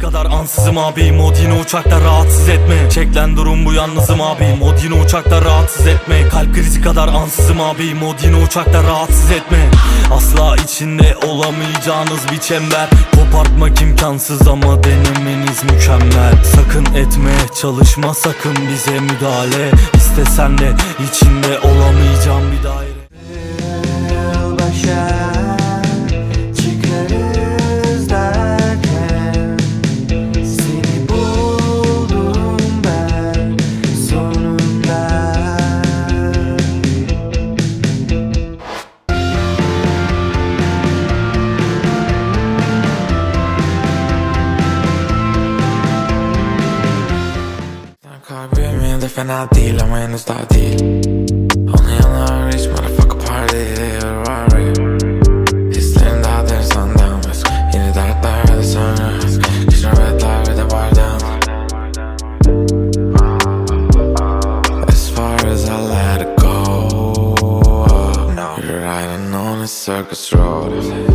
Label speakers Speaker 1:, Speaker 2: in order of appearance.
Speaker 1: kadar ansızım abi. Mod yine uçakta rahatsız etme. Çeklen durum bu yalnızım abi. Mod yine uçakta rahatsız etme. Kalp krizi kadar ansızım abi. Mod yine uçakta rahatsız etme. Asla içinde olamayacağınız bir çember. Kopartmak imkansız ama denemeniz mükemmel. Sakın etme çalışma sakın bize müdahale. İstesen de içinde olamayacağım bir daire
Speaker 2: if i deal, I'm in the start deal. Only on the rich motherfucker party, Ferrari It's laying out there, sundown In the dark, dark, the sun risk Kitchen red light with the bar down. As far as I let it go You're riding on a circus road.